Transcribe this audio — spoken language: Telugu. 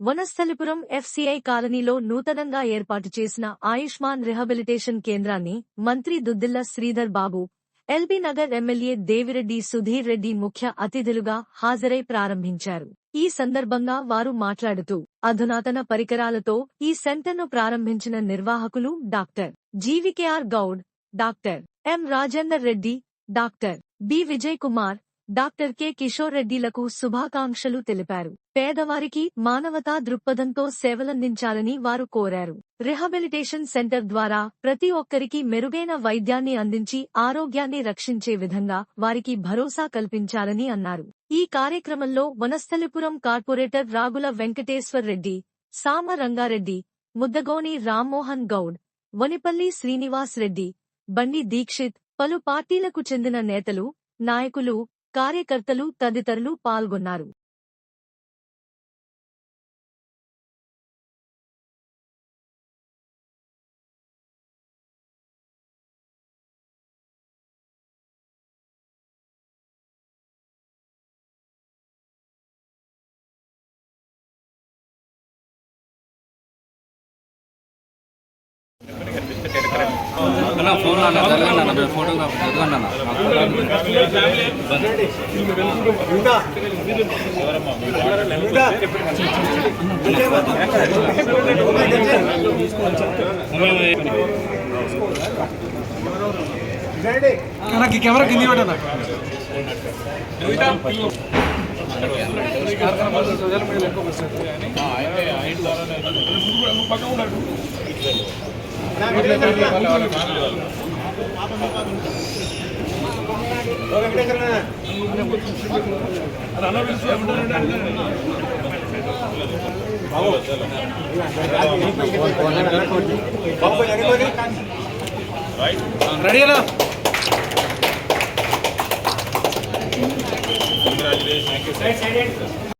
వనస్థలిపురం ఎఫ్సీఐ కాలనీలో నూతనంగా ఏర్పాటు చేసిన ఆయుష్మాన్ రిహబిలిటేషన్ కేంద్రాన్ని మంత్రి దుద్దిల్ల శ్రీధర్ బాబు ఎల్బీ నగర్ ఎమ్మెల్యే దేవిరెడ్డి సుధీర్ రెడ్డి ముఖ్య అతిథులుగా హాజరై ప్రారంభించారు. ఈ సందర్భంగా వారు మాట్లాడుతూ అధునాతన పరికరాలతో ఈ సెంటర్ను ప్రారంభించిన నిర్వాహకులు doctor GVKR Goud doctor M Rajender Reddy doctor B Vijay Kumar doctor K. Kishore రెడ్డిలకు శుభాకాంక్షలు తెలిపారు. పేదవారికి మానవతా దృక్పథంతో సేవలందించాలని వారు కోరారు. రిహాబిలిటేషన్ సెంటర్ ద్వారా ప్రతి ఒక్కరికి మెరుగైన వైద్యాన్ని అందించి ఆరోగ్యాన్ని రక్షించే విధంగా వారికి భరోసా కల్పించాలని అన్నారు. ఈ కార్యక్రమంలో వనస్థలిపురం కార్పొరేటర్ రాగుల వెంకటేశ్వర్ రెడ్డి సామ రంగారెడ్డి ముద్దగోని రామ్మోహన్ గౌడ్ వనిపల్లి శ్రీనివాస్ రెడ్డి బండి దీక్షిత్ పలు పార్టీలకు చెందిన నేతలు నాయకులు కార్యకర్తలు తదితరులు పాల్గొన్నారు. అన్న ఫోన్ అన్న జరగండి అన్న మీరు ఫోటోగ్రాఫ్ జరగండి అన్న రెడీ అలా Congratulations. Thank you, sir.